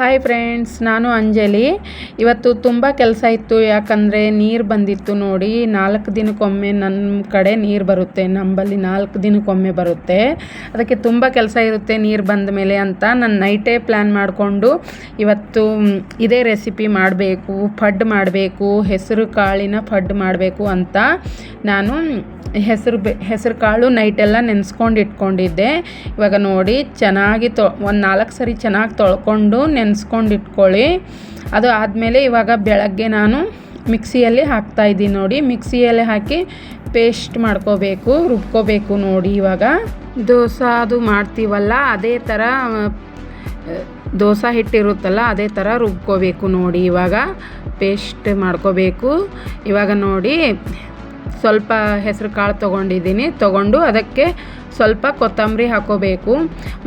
Hi friends ನಾನು ಅಂಜಲಿ. ಇವತ್ತು ತುಂಬ ಕೆಲಸ ಇತ್ತು, ಯಾಕಂದರೆ ನೀರು ಬಂದಿತ್ತು ನೋಡಿ. ನಾಲ್ಕು ದಿನಕ್ಕೊಮ್ಮೆ ನನ್ನ ಕಡೆ ನೀರು ಬರುತ್ತೆ, ನಂಬಲ್ಲಿ ನಾಲ್ಕು ದಿನಕ್ಕೊಮ್ಮೆ ಬರುತ್ತೆ. ಅದಕ್ಕೆ ತುಂಬ ಕೆಲಸ ಇರುತ್ತೆ ನೀರು ಬಂದ ಮೇಲೆ ಅಂತ ನಾನು ನೈಟೇ ಪ್ಲ್ಯಾನ್ ಮಾಡಿಕೊಂಡು ಇವತ್ತು ಇದೇ ರೆಸಿಪಿ ಮಾಡಬೇಕು ಫಡ್ ಮಾಡಬೇಕು, ಹೆಸರು ಕಾಳಿನ ಫಡ್ ಮಾಡಬೇಕು ಅಂತ ನಾನು ಹೆಸರು ಬೆ, ಹೆಸರು ಕಾಳು ನೈಟೆಲ್ಲ ನೆನೆಸ್ಕೊಂಡು ಇಟ್ಕೊಂಡಿದ್ದೆ. ಇವಾಗ ನೋಡಿ, ಚೆನ್ನಾಗಿ ತೊ ಒಂದು ನಾಲ್ಕು ಸರಿ ಚೆನ್ನಾಗಿ ತೊಳ್ಕೊಂಡು ನೆನೆಸ್ಕೊಂಡು ಇಟ್ಕೊಳ್ಳಿ ಅದು ಆದಮೇಲೆ ಇವಾಗ ಬೆಳಗ್ಗೆ ನಾನು ಮಿಕ್ಸಿಯಲ್ಲಿ ಹಾಕ್ತಾ ಇದ್ದೀನಿ ನೋಡಿ. ಮಿಕ್ಸಿಯಲ್ಲಿ ಹಾಕಿ ಪೇಸ್ಟ್ ಮಾಡ್ಕೋಬೇಕು, ರುಬ್ಕೋಬೇಕು ನೋಡಿ ಇವಾಗ. ದೋಸೆ ಅದು ಮಾಡ್ತೀವಲ್ಲ, ಅದೇ ಥರ ದೋಸೆ ಹಿಟ್ಟಿರುತ್ತಲ್ಲ, ಅದೇ ಥರ ರುಬ್ಕೋಬೇಕು ನೋಡಿ ಇವಾಗ. ಪೇಸ್ಟ್ ಮಾಡ್ಕೋಬೇಕು. ಇವಾಗ ನೋಡಿ ಸ್ವಲ್ಪ ಹೆಸರು ಕಾಳು ತೊಗೊಂಡಿದ್ದೀನಿ. ತೊಗೊಂಡು ಅದಕ್ಕೆ ಸ್ವಲ್ಪ ಕೊತ್ತಂಬರಿ ಹಾಕೋಬೇಕು.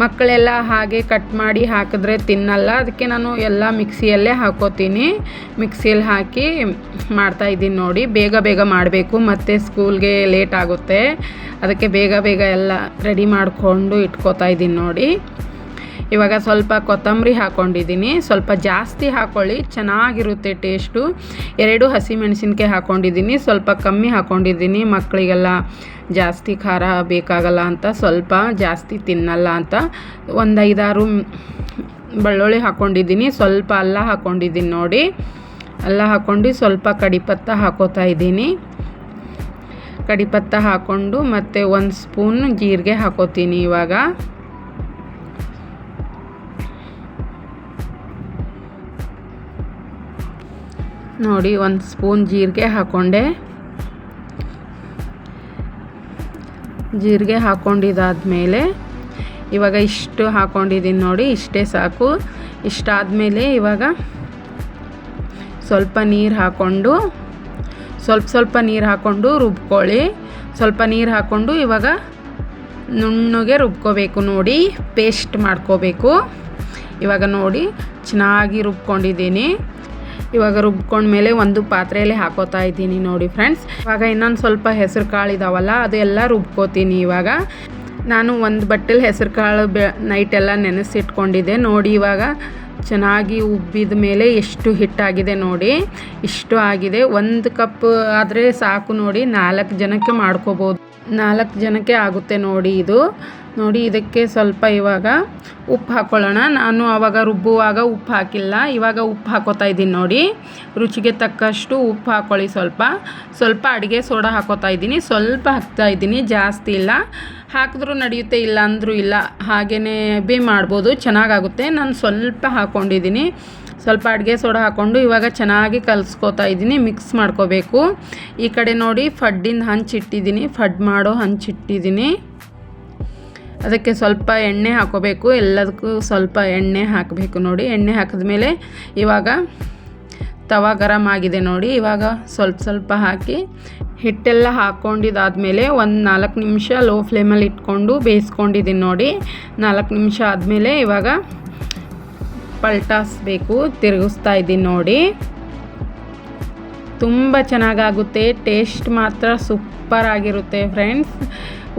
ಮಕ್ಕಳೆಲ್ಲ ಹಾಗೆ ಕಟ್ ಮಾಡಿ ಹಾಕಿದ್ರೆ ತಿನ್ನಲ್ಲ. ಅದಕ್ಕೆ ನಾನು ಎಲ್ಲ ಮಿಕ್ಸಿಯಲ್ಲೇ ಹಾಕೋತೀನಿ. ಮಿಕ್ಸಿಯಲ್ಲಿ ಹಾಕಿ ಮಾಡ್ತಾಯಿದ್ದೀನಿ ನೋಡಿ. ಬೇಗ ಬೇಗ ಮಾಡಬೇಕು. ಮತ್ತು ಸ್ಕೂಲ್ಗೆ ಲೇಟ್ ಆಗುತ್ತೆ. ಅದಕ್ಕೆ ಬೇಗ ಬೇಗ ಎಲ್ಲ ರೆಡಿ ಮಾಡಿಕೊಂಡು ಇಟ್ಕೋತಾ ಇದ್ದೀನಿ ನೋಡಿ. ಇವಾಗ ಸ್ವಲ್ಪ ಕೊತ್ತಂಬರಿ ಹಾಕ್ಕೊಂಡಿದ್ದೀನಿ ಸ್ವಲ್ಪ ಜಾಸ್ತಿ ಹಾಕ್ಕೊಳ್ಳಿ ಚೆನ್ನಾಗಿರುತ್ತೆ ಟೇಸ್ಟು. ಎರಡು ಹಸಿಮೆಣಸಿನ್ಕಾಯಿ ಹಾಕ್ಕೊಂಡಿದ್ದೀನಿ ಸ್ವಲ್ಪ ಕಮ್ಮಿ ಹಾಕ್ಕೊಂಡಿದ್ದೀನಿ ಮಕ್ಕಳಿಗೆಲ್ಲ ಜಾಸ್ತಿ ಖಾರ ಬೇಕಾಗಲ್ಲ ಅಂತ, ಸ್ವಲ್ಪ ಜಾಸ್ತಿ ತಿನ್ನಲ್ಲ ಅಂತ. ಒಂದು ಐದಾರು ಬೆಳ್ಳುಳ್ಳಿ ಹಾಕ್ಕೊಂಡಿದ್ದೀನಿ ಸ್ವಲ್ಪ ಅಲ್ಲ ಹಾಕ್ಕೊಂಡಿದ್ದೀನಿ ನೋಡಿ. ಅಲ್ಲ ಹಾಕ್ಕೊಂಡು ಸ್ವಲ್ಪ ಕಡಿಪತ್ತ ಹಾಕೋತಾ ಇದ್ದೀನಿ. ಕಡಿಪತ್ತ ಹಾಕ್ಕೊಂಡು ಮತ್ತು ಒಂದು ಸ್ಪೂನ್ ಜೀರಿಗೆ ಹಾಕೋತೀನಿ ಇವಾಗ. ನೋಡಿ, ಒಂದು ಸ್ಪೂನ್ ಜೀರಿಗೆ ಹಾಕ್ಕೊಂಡೆ ಜೀರಿಗೆ ಹಾಕ್ಕೊಂಡಿದ್ದಾದಮೇಲೆ ಇವಾಗ ಇಷ್ಟು ಹಾಕ್ಕೊಂಡಿದ್ದೀನಿ ನೋಡಿ, ಇಷ್ಟೇ ಸಾಕು. ಇಷ್ಟಾದಮೇಲೆ ಇವಾಗ ಸ್ವಲ್ಪ ನೀರು ಹಾಕ್ಕೊಂಡು ಸ್ವಲ್ಪ ಸ್ವಲ್ಪ ನೀರು ಹಾಕ್ಕೊಂಡು ರುಬ್ಕೊಳ್ಳಿ. ಸ್ವಲ್ಪ ನೀರು ಹಾಕ್ಕೊಂಡು ಇವಾಗ ನುಣ್ಣಗೆ ರುಬ್ಕೋಬೇಕು ನೋಡಿ, ಪೇಸ್ಟ್ ಮಾಡ್ಕೋಬೇಕು. ಇವಾಗ ನೋಡಿ, ಚೆನ್ನಾಗಿ ರುಬ್ಕೊಂಡಿದ್ದೀನಿ. ಇವಾಗ ರುಬ್ಕೊಂಡ್ಮೇಲೆ ಒಂದು ಪಾತ್ರೆಯಲ್ಲಿ ಹಾಕೋತಾ ಇದ್ದೀನಿ ನೋಡಿ ಫ್ರೆಂಡ್ಸ್ ಇವಾಗ ಇನ್ನೊಂದು ಸ್ವಲ್ಪ ಹೆಸರು ಕಾಳು ಇದಾವಲ್ಲ, ಅದೆಲ್ಲ ರುಬ್ಕೋತೀನಿ ಇವಾಗ. ನಾನು ಒಂದು ಬಟ್ಟೆಲಿ ಹೆಸರು ಕಾಳು ಬೆ ನೈಟೆಲ್ಲ ನೆನೆಸಿಟ್ಕೊಂಡಿದ್ದೆ. ನೋಡಿ ಇವಾಗ ಚೆನ್ನಾಗಿ ಉಬ್ಬಿದ ಮೇಲೆ ಎಷ್ಟು ಹಿಟ್ಟಾಗಿದೆ ನೋಡಿ. ಇಷ್ಟು ಆಗಿದೆ. ಒಂದು ಕಪ್ ಆದರೆ ಸಾಕು ನೋಡಿ. ನಾಲ್ಕು ಜನಕ್ಕೆ ಮಾಡ್ಕೋಬೋದು. ನಾಲ್ಕು ಜನಕ್ಕೆ ಆಗುತ್ತೆ ನೋಡಿ ಇದು. ನೋಡಿ ಇದಕ್ಕೆ ಸ್ವಲ್ಪ ಇವಾಗ ಉಪ್ಪು ಹಾಕ್ಕೊಳ್ಳೋಣ ನಾನು ಆವಾಗ ರುಬ್ಬುವಾಗ ಉಪ್ಪು ಹಾಕಿಲ್ಲ. ಇವಾಗ ಉಪ್ಪು ಹಾಕೋತಾ ಇದ್ದೀನಿ ನೋಡಿ. ರುಚಿಗೆ ತಕ್ಕಷ್ಟು ಉಪ್ಪು ಹಾಕ್ಕೊಳ್ಳಿ ಸ್ವಲ್ಪ. ಸ್ವಲ್ಪ ಅಡುಗೆ ಸೋಡಾ ಹಾಕೋತಾ ಇದ್ದೀನಿ. ಸ್ವಲ್ಪ ಹಾಕ್ತಾ ಇದ್ದೀನಿ. ಜಾಸ್ತಿ ಇಲ್ಲ. ಹಾಕಿದ್ರೂ ನಡೆಯುತ್ತೆ ಇಲ್ಲ ಅಂದರೂ ಇಲ್ಲ. ಹಾಗೆಯೇ ಬಿ ಮಾಡ್ಬೋದು. ಚೆನ್ನಾಗಾಗುತ್ತೆ. ನಾನು ಸ್ವಲ್ಪ ಹಾಕ್ಕೊಂಡಿದ್ದೀನಿ ಸ್ವಲ್ಪ ಅಡುಗೆ ಸೋಡಾ ಹಾಕ್ಕೊಂಡು ಇವಾಗ ಚೆನ್ನಾಗಿ ಕಲಿಸ್ಕೋತಾ ಇದ್ದೀನಿ ಮಿಕ್ಸ್ ಮಾಡ್ಕೋಬೇಕು. ಈ ಕಡೆ ನೋಡಿ ಫಡ್ಡಿಂದ ಹಂಚಿಟ್ಟಿದ್ದೀನಿ ಫಡ್ ಮಾಡೋ ಹಂಚಿಟ್ಟಿದ್ದೀನಿ ಅದಕ್ಕೆ ಸ್ವಲ್ಪ ಎಣ್ಣೆ ಹಾಕೋಬೇಕು, ಎಲ್ಲದಕ್ಕೂ ಸ್ವಲ್ಪ ಎಣ್ಣೆ ಹಾಕಬೇಕು ನೋಡಿ. ಎಣ್ಣೆ ಹಾಕಿದ್ಮೇಲೆ ಇವಾಗ ತವ ಗರಮ್ ಆಗಿದೆ ನೋಡಿ. ಇವಾಗ ಸ್ವಲ್ಪ ಸ್ವಲ್ಪ ಹಾಕಿ ಹಿಟ್ಟೆಲ್ಲ ಹಾಕ್ಕೊಂಡಿದ್ದಾದಮೇಲೆ ಒಂದು ನಾಲ್ಕು ನಿಮಿಷ ಲೋ ಫ್ಲೇಮಲ್ಲಿ ಇಟ್ಕೊಂಡು ಬೇಯಿಸ್ಕೊಂಡಿದ್ದೀನಿ ನೋಡಿ. ನಾಲ್ಕು ನಿಮಿಷ ಆದಮೇಲೆ ಇವಾಗ ಪಲ್ಟಾಸ್ಬೇಕು. ತಿರುಗಿಸ್ತಾ ಇದ್ದೀನಿ ನೋಡಿ. ತುಂಬ ಚೆನ್ನಾಗಾಗುತ್ತೆ. ಟೇಸ್ಟ್ ಮಾತ್ರ ಸೂಪರ್ ಆಗಿರುತ್ತೆ ಫ್ರೆಂಡ್ಸ್.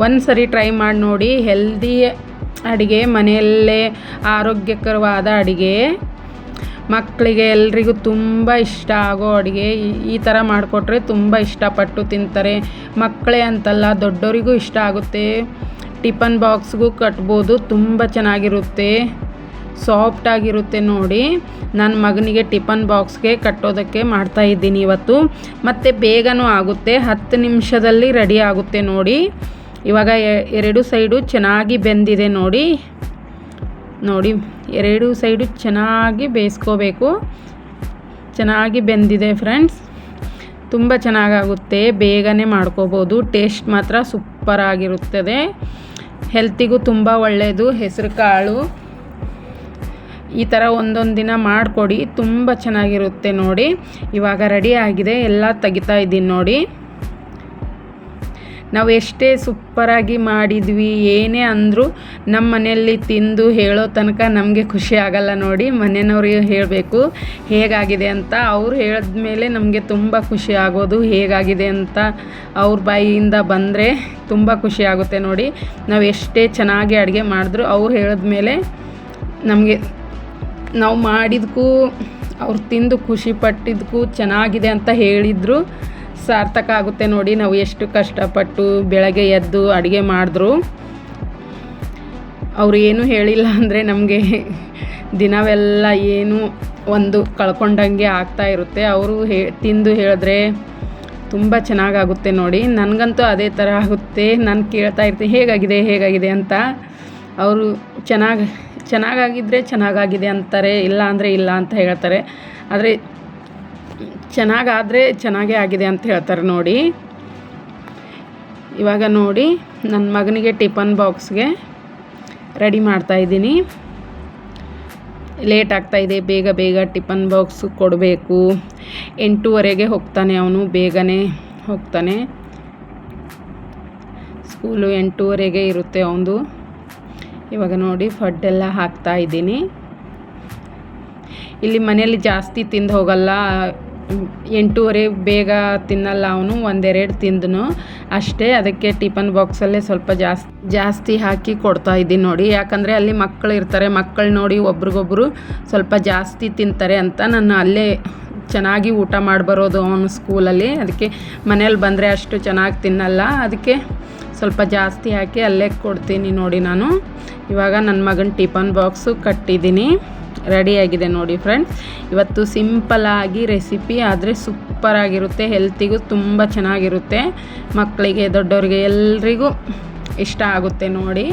ಒಂದು ಸರಿ ಟ್ರೈ ಮಾಡಿ ನೋಡಿ. ಹೆಲ್ದಿ ಅಡುಗೆ, ಮನೆಯಲ್ಲೇ ಆರೋಗ್ಯಕರವಾದ ಅಡುಗೆ. ಮಕ್ಕಳಿಗೆ ಎಲ್ರಿಗೂ ತುಂಬ ಇಷ್ಟ ಆಗೋ ಅಡುಗೆ. ಈ ಥರ ಮಾಡಿಕೊಟ್ರೆ ತುಂಬ ಇಷ್ಟಪಟ್ಟು ತಿಂತಾರೆ. ಮಕ್ಕಳೇ ಅಂತಲ್ಲ, ದೊಡ್ಡವರಿಗೂ ಇಷ್ಟ ಆಗುತ್ತೆ. ಟಿಫನ್ ಬಾಕ್ಸ್ಗೂ ಕಟ್ಬೋದು. ತುಂಬ ಚೆನ್ನಾಗಿರುತ್ತೆ. ಸಾಫ್ಟ್ ಆಗಿರುತ್ತೆ ನೋಡಿ. ನನ್ನ ಮಗನಿಗೆ ಟಿಫನ್ ಬಾಕ್ಸ್ಗೆ ಕಟ್ಟೋದಕ್ಕೆ ಮಾಡ್ತಾ ಇದ್ದೀನಿ ಇವತ್ತು. ಮತ್ತು ಬೇಗನೂ ಆಗುತ್ತೆ. ಹತ್ತು ನಿಮಿಷದಲ್ಲಿ ರೆಡಿ ಆಗುತ್ತೆ ನೋಡಿ. ಇವಾಗ ಎರಡು ಸೈಡು ಚೆನ್ನಾಗಿ ಬೆಂದಿದೆ ನೋಡಿ. ನೋಡಿ, ಎರಡು ಸೈಡು ಚೆನ್ನಾಗಿ ಬೇಯಿಸ್ಕೋಬೇಕು. ಚೆನ್ನಾಗಿ ಬೆಂದಿದೆ ಫ್ರೆಂಡ್ಸ್. ತುಂಬ ಚೆನ್ನಾಗಾಗುತ್ತೆ. ಬೇಗನೆ ಮಾಡ್ಕೋಬೋದು. ಟೇಸ್ಟ್ ಮಾತ್ರ ಸೂಪರ್ ಆಗಿರುತ್ತದೆ ಹೆಲ್ತಿಗೂ ತುಂಬ ಒಳ್ಳೆಯದು ಹೆಸರು ಕಾಳು ಈ ಥರ ಒಂದೊಂದು ದಿನ ಮಾಡಿಕೊಡಿ, ತುಂಬ ಚೆನ್ನಾಗಿರುತ್ತೆ ನೋಡಿ. ಇವಾಗ ರೆಡಿ ಆಗಿದೆ, ಎಲ್ಲ ತೆಗಿತಾ ಇದ್ದೀನಿ ನೋಡಿ. ನಾವು ಎಷ್ಟೇ ಸೂಪರಾಗಿ ಮಾಡಿದ್ವಿ, ಏನೇ ಅಂದರೂ ನಮ್ಮ ಮನೆಯಲ್ಲಿ ತಿಂದು ಹೇಳೋ ತನಕ ನಮಗೆ ಖುಷಿ ಆಗಲ್ಲ ನೋಡಿ ಮನೆಯವ್ರಿಗೆ ಹೇಳಬೇಕು, ಹೇಗಾಗಿದೆ ಅಂತ. ಅವ್ರು ಹೇಳಿದ್ಮೇಲೆ ನಮಗೆ ತುಂಬ ಖುಷಿ ಆಗೋದು, ಹೇಗಾಗಿದೆ ಅಂತ ಅವ್ರ ಬಾಯಿಯಿಂದ ಬಂದರೆ ತುಂಬ ಖುಷಿ ಆಗುತ್ತೆ ನೋಡಿ. ನಾವು ಎಷ್ಟೇ ಚೆನ್ನಾಗಿ ಅಡುಗೆ ಮಾಡಿದ್ರು ಅವ್ರು ಹೇಳಿದ್ಮೇಲೆ ನಮಗೆ ನಾವು ಮಾಡಿದಕ್ಕೂ ಅವ್ರು ತಿಂದು ಖುಷಿ ಪಟ್ಟಿದ್ದಕ್ಕೂ ಚೆನ್ನಾಗಿದೆ ಅಂತ ಹೇಳಿದರು. ಸಾರ್ಥಕ ಆಗುತ್ತೆ ನೋಡಿ, ನಾವು ಎಷ್ಟು ಕಷ್ಟಪಟ್ಟು ಬೆಳಗ್ಗೆ ಎದ್ದು ಅಡುಗೆ ಮಾಡಿದ್ರು. ಅವರು ಏನೂ ಹೇಳಿಲ್ಲ ಅಂದರೆ ನಮಗೆ ದಿನವೆಲ್ಲ ಏನು ಒಂದು ಕಳ್ಕೊಂಡಂಗೆ ಆಗ್ತಾ ಇರುತ್ತೆ. ಅವರು ಹೇ, ತಿಂದು ಹೇಳಿದ್ರೆ ತುಂಬ ಚೆನ್ನಾಗಾಗುತ್ತೆ ನೋಡಿ. ನನಗಂತೂ ಅದೇ ಥರ ಆಗುತ್ತೆ. ನಾನು ಕೇಳ್ತಾ ಇರ್ತೀನಿ ಹೇಗಾಗಿದೆ ಹೇಗಾಗಿದೆ ಅಂತ. ಅವರು ಚೆನ್ನಾಗಿ ಚೆನ್ನಾಗಾಗಿದ್ದರೆ ಚೆನ್ನಾಗಾಗಿದೆ ಅಂತಾರೆ ಇಲ್ಲ ಅಂದರೆ ಇಲ್ಲ ಅಂತ ಹೇಳ್ತಾರೆ. ಆದರೆ ಚೆನ್ನಾಗಾದರೆ ಚೆನ್ನಾಗೇ ಆಗಿದೆ ಅಂತ ಹೇಳ್ತಾರೆ ನೋಡಿ. ಇವಾಗ ನೋಡಿ ನನ್ನ ಮಗನಿಗೆ ಟಿಫನ್ ಬಾಕ್ಸ್ಗೆ ರೆಡಿ ಮಾಡ್ತಾಯಿದ್ದೀನಿ ಲೇಟ್ ಆಗ್ತಾಯಿದೆ ಬೇಗ ಬೇಗ ಟಿಫನ್ ಬಾಕ್ಸ್ ಕೊಡಬೇಕು. ಎಂಟೂವರೆಗೆ ಹೋಗ್ತಾನೆ ಅವನು, ಬೇಗನೆ ಹೋಗ್ತಾನೆ. ಸ್ಕೂಲು ಎಂಟೂವರೆಗೆ ಇರುತ್ತೆ ಅವನದು. ಇವಾಗ ನೋಡಿ ಫಡ್ ಎಲ್ಲ ಹಾಕ್ತಾ ಇದ್ದೀನಿ. ಇಲ್ಲಿ ಮನೆಯಲ್ಲಿ ಜಾಸ್ತಿ ತಿಂದು ಹೋಗಲ್ಲ. ಎಂಟೂವರೆ ಬೇಗ ತಿನ್ನಲ್ಲ ಅವನು, ಒಂದೆರಡು ತಿಂದನು. ಅಷ್ಟೇ, ಅದಕ್ಕೆ ಟಿಫನ್ ಬಾಕ್ಸಲ್ಲೇ ಸ್ವಲ್ಪ ಜಾಸ್ತಿ ಜಾಸ್ತಿ ಹಾಕಿ ಕೊಡ್ತಾ ಇದ್ದೀನಿ ನೋಡಿ. ಯಾಕಂದರೆ ಅಲ್ಲಿ ಮಕ್ಕಳು ಇರ್ತಾರೆ, ಮಕ್ಕಳು ನೋಡಿ ಒಬ್ರಿಗೊಬ್ರು ಸ್ವಲ್ಪ ಜಾಸ್ತಿ ತಿಂತಾರೆ ಅಂತ ನಾನು ಅಲ್ಲೇ ಚೆನ್ನಾಗಿ ಊಟ ಮಾಡಿ ಬರೋದು ಅವನು ಸ್ಕೂಲಲ್ಲಿ. ಅದಕ್ಕೆ ಮನೇಲಿ ಬಂದರೆ ಅಷ್ಟು ಚೆನ್ನಾಗಿ ತಿನ್ನಲ್ಲ. ಅದಕ್ಕೆ ಸ್ವಲ್ಪ ಜಾಸ್ತಿ ಹಾಕಿ ಅಲ್ಲೇ ಕೊಡ್ತೀನಿ ನೋಡಿ ನಾನು. ಇವಾಗ ನನ್ನ ಮಗನ ಟಿಫನ್ ಬಾಕ್ಸು ಕಟ್ಟಿದ್ದೀನಿ. ರೆಡಿಯಾಗಿದೆ ನೋಡಿ ಫ್ರೆಂಡ್ಸ್. ಇವತ್ತು ಸಿಂಪಲಾಗಿ ರೆಸಿಪಿ, ಆದರೆ ಸೂಪರಾಗಿರುತ್ತೆ ಹೆಲ್ತಿಗೂ ತುಂಬ ಚೆನ್ನಾಗಿರುತ್ತೆ. ಮಕ್ಕಳಿಗೆ ದೊಡ್ಡವ್ರಿಗೆ ಎಲ್ರಿಗೂ ಇಷ್ಟ ಆಗುತ್ತೆ ನೋಡಿ.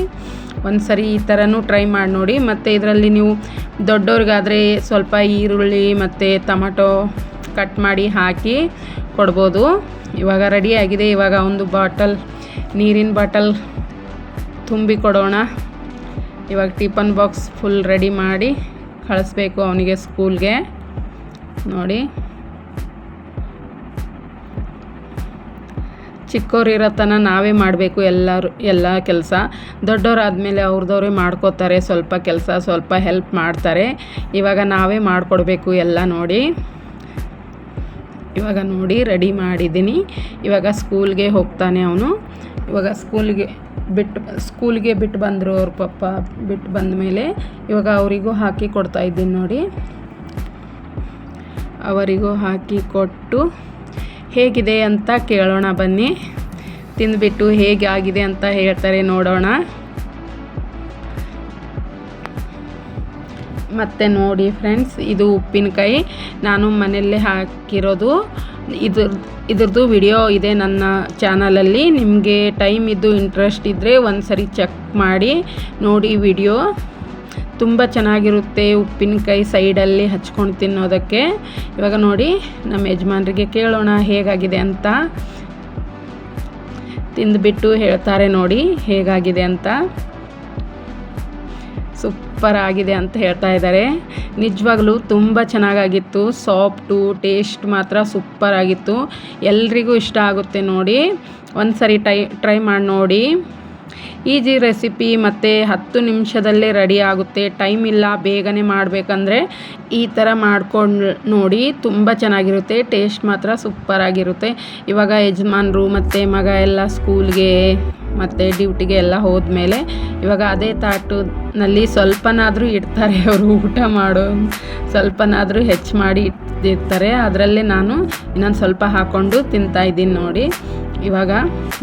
ಒಂದು ಸರಿ ಈ ಥರನೂ ಟ್ರೈ ಮಾಡಿ ನೋಡಿ. ಮತ್ತು ಇದರಲ್ಲಿ ನೀವು ದೊಡ್ಡವ್ರಿಗಾದರೆ ಸ್ವಲ್ಪ ಈರುಳ್ಳಿ ಮತ್ತು ಟೊಮಟೊ ಕಟ್ ಮಾಡಿ ಹಾಕಿ ಕೊಡ್ಬೋದು. ಇವಾಗ ರೆಡಿಯಾಗಿದೆ ಇವಾಗ ಒಂದು ಬಾಟಲ್, ನೀರಿನ ಬಾಟಲ್ ತುಂಬಿ ಕೊಡೋಣ. ಇವಾಗ ಟಿಫನ್ ಬಾಕ್ಸ್ ಫುಲ್ ರೆಡಿ ಮಾಡಿ ಕಳಿಸ್ಬೇಕು ಅವನಿಗೆ ಸ್ಕೂಲ್ಗೆ ನೋಡಿ. ಚಿಕ್ಕವ್ರು ತನಕ ನಾವೇ ಮಾಡಬೇಕು ಎಲ್ಲರೂ, ಎಲ್ಲ ಕೆಲಸ. ದೊಡ್ಡವರಾದಮೇಲೆ ಅವ್ರದವ್ರೇ ಮಾಡ್ಕೋತಾರೆ, ಸ್ವಲ್ಪ ಕೆಲಸ, ಸ್ವಲ್ಪ ಹೆಲ್ಪ್ ಮಾಡ್ತಾರೆ. ಇವಾಗ ನಾವೇ ಮಾಡಿಕೊಡ್ಬೇಕು ಎಲ್ಲ ನೋಡಿ. ಇವಾಗ ನೋಡಿ ರೆಡಿ ಮಾಡಿದ್ದೀನಿ. ಇವಾಗ ಸ್ಕೂಲ್ಗೆ ಹೋಗ್ತಾನೆ ಅವನು. ಇವಾಗ ಸ್ಕೂಲ್ಗೆ ಬಿಟ್ಟು ಸ್ಕೂಲ್ಗೆ ಬಿಟ್ಟು ಬಂದರು ಅವ್ರ ಪಪ್ಪ, ಬಿಟ್ಟು ಬಂದ ಮೇಲೆ ಇವಾಗ ಅವರಿಗೂ ಹಾಕಿ ಕೊಡ್ತಾ ಇದ್ದೀನಿ ನೋಡಿ. ಅವರಿಗೂ ಹಾಕಿ ಕೊಟ್ಟು ಹೇಗಿದೆ ಅಂತ ಕೇಳೋಣ ಬನ್ನಿ. ತಿಂದುಬಿಟ್ಟು ಹೇಗೆ ಆಗಿದೆ ಅಂತ ಹೇಳ್ತಾರೆ ನೋಡೋಣ. ಮತ್ತು ನೋಡಿ ಫ್ರೆಂಡ್ಸ್, ಇದು ಉಪ್ಪಿನಕಾಯಿ. ನಾನು ಮನೆಯಲ್ಲೇ ಹಾಕಿರೋದು. ಇದ್ರ ಇದ್ರದ್ದು ವಿಡಿಯೋ ಇದೆ ನನ್ನ ಚಾನಲಲ್ಲಿ ನಿಮಗೆ ಟೈಮ್ ಇದ್ದು ಇಂಟ್ರೆಸ್ಟ್ ಇದ್ದರೆ ಒಂದು ಸರಿ ಚೆಕ್ ಮಾಡಿ, ನೋಡಿ ವಿಡಿಯೋ ತುಂಬ ಚೆನ್ನಾಗಿರುತ್ತೆ ಉಪ್ಪಿನಕಾಯಿ ಸೈಡಲ್ಲಿ ಹಚ್ಕೊಂಡು ತಿನ್ನೋದಕ್ಕೆ. ಇವಾಗ ನೋಡಿ, ನಮ್ಮ ಯಜಮಾನ್ರಿಗೆ ಕೇಳೋಣ ಹೇಗಾಗಿದೆ ಅಂತ. ತಿಂದುಬಿಟ್ಟು ಹೇಳ್ತಾರೆ ನೋಡಿ ಹೇಗಾಗಿದೆ ಅಂತ. ಸೂಪರ್ ಆಗಿದೆ ಅಂತ ಹೇಳ್ತಾ ಇದ್ದಾರೆ. ನಿಜವಾಗ್ಲೂ ತುಂಬ ಚೆನ್ನಾಗಾಗಿತ್ತು. ಸಾಫ್ಟು, ಟೇಸ್ಟ್ ಮಾತ್ರ ಸೂಪರ್ ಆಗಿತ್ತು. ಎಲ್ರಿಗೂ ಇಷ್ಟ ಆಗುತ್ತೆ ನೋಡಿ. ಒಂದು ಸರಿ ಟೈ ಟ್ರೈ ಮಾಡಿ ನೋಡಿ. ಈಜಿ ರೆಸಿಪಿ ಮತ್ತು ಹತ್ತು ನಿಮಿಷದಲ್ಲೇ ರೆಡಿ ಆಗುತ್ತೆ. ಟೈಮ್ ಇಲ್ಲ, ಬೇಗನೆ ಮಾಡಬೇಕಂದ್ರೆ ಈ ಥರ ಮಾಡ್ಕೊಂಡು ನೋಡಿ ತುಂಬ ಚೆನ್ನಾಗಿರುತ್ತೆ. ಟೇಸ್ಟ್ ಮಾತ್ರ ಸೂಪರಾಗಿರುತ್ತೆ. ಇವಾಗ ಯಜಮಾನರು ಮತ್ತು ಮಗ ಎಲ್ಲ ಸ್ಕೂಲ್ಗೆ ಮತ್ತು ಡ್ಯೂಟಿಗೆ ಎಲ್ಲ ಹೋದ್ಮೇಲೆ ಇವಾಗ ಅದೇ ತಾಟನಲ್ಲಿ ಸ್ವಲ್ಪನಾದರೂ ಇಡ್ತಾರೆ. ಅವರು ಊಟ ಮಾಡೋ ಸ್ವಲ್ಪನಾದರೂ ಹೆಚ್ಚು ಮಾಡಿ ಇಟ್ಟಿರ್ತಾರೆ. ಅದರಲ್ಲೇ ನಾನು ಇನ್ನೊಂದು ಸ್ವಲ್ಪ ಹಾಕ್ಕೊಂಡು ತಿಂತಾಯಿದ್ದೀನಿ ನೋಡಿ. ಇವಾಗ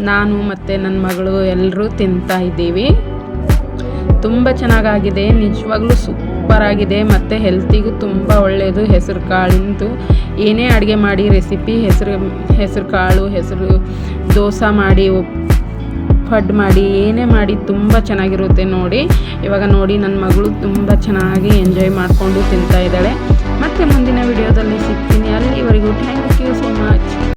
ನಾನು ಮತ್ತು ನನ್ನ ಮಗಳು ಎಲ್ಲರೂ ತಿಂತಾ ಇದ್ದೀವಿ. ತುಂಬ ಚೆನ್ನಾಗಾಗಿದೆ, ನಿಜವಾಗ್ಲೂ ಸೂಪರಾಗಿದೆ, ಮತ್ತು ಹೆಲ್ತಿಗೂ ತುಂಬ ಒಳ್ಳೆಯದು ಹೆಸರು ಕಾಳಿಂದು ಏನೇ ಅಡುಗೆ ಮಾಡಿ, ರೆಸಿಪಿ, ಹೆಸರು ಹೆಸರು ಕಾಳು, ಹೆಸರು ದೋಸೆ ಮಾಡಿ ಫಡ್ ಮಾಡಿ, ಏನೇ ಮಾಡಿ ತುಂಬ ಚೆನ್ನಾಗಿರುತ್ತೆ ನೋಡಿ. ಇವಾಗ ನೋಡಿ ನನ್ನ ಮಗಳು ತುಂಬ ಚೆನ್ನಾಗಿ ಎಂಜಾಯ್ ಮಾಡಿಕೊಂಡು ತಿಂತಾ ಇದ್ದಾಳೆ. ಮತ್ತು ಮುಂದಿನ ವಿಡಿಯೋದಲ್ಲಿ ಸಿಗ್ತೀನಿ. ಅಲ್ಲಿವರೆಗೂ ಥ್ಯಾಂಕ್ ಯು ಸೊ ಮಚ್